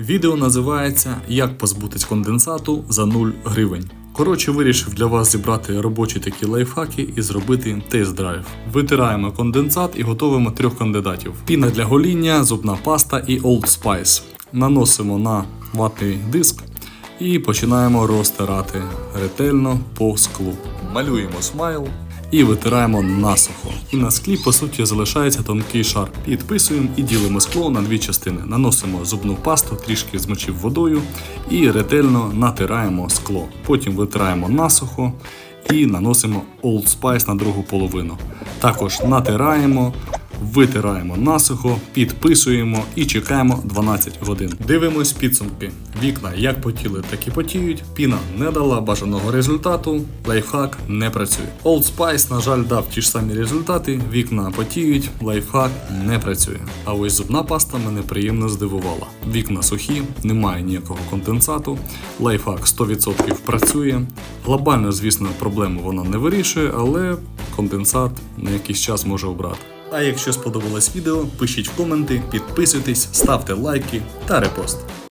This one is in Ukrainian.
Відео називається Як позбутись конденсату за 0 гривень. Коротше, вирішив для вас зібрати робочі такі лайфхаки і зробити тест-драйв. Витираємо конденсат і готуємо трьох кандидатів: піна для гоління, зубна паста і Old Spice. Наносимо на ватний диск і починаємо розтирати ретельно по склу. Малюємо смайл і витираємо насухо. І на склі, по суті, залишається тонкий шар. Підписуємо і ділимо скло на дві частини. Наносимо зубну пасту, трішки змочив водою і ретельно натираємо скло. Потім витираємо насухо і наносимо Old Spice на другу половину. Також натираємо. Витираємо насухо, підписуємо і чекаємо 12 годин. Дивимось підсумки. Вікна як потіли, так і потіють. Піна не дала бажаного результату. Лайфхак не працює. Old Spice, на жаль, дав ті ж самі результати. Вікна потіють, лайфхак не працює. А ось зубна паста мене приємно здивувала. Вікна сухі, немає ніякого конденсату. Лайфхак 100% працює. Глобально, звісно, проблему вона не вирішує, але конденсат на якийсь час може обрати. А якщо сподобалось відео, пишіть коменти, підписуйтесь, ставте лайки та репост.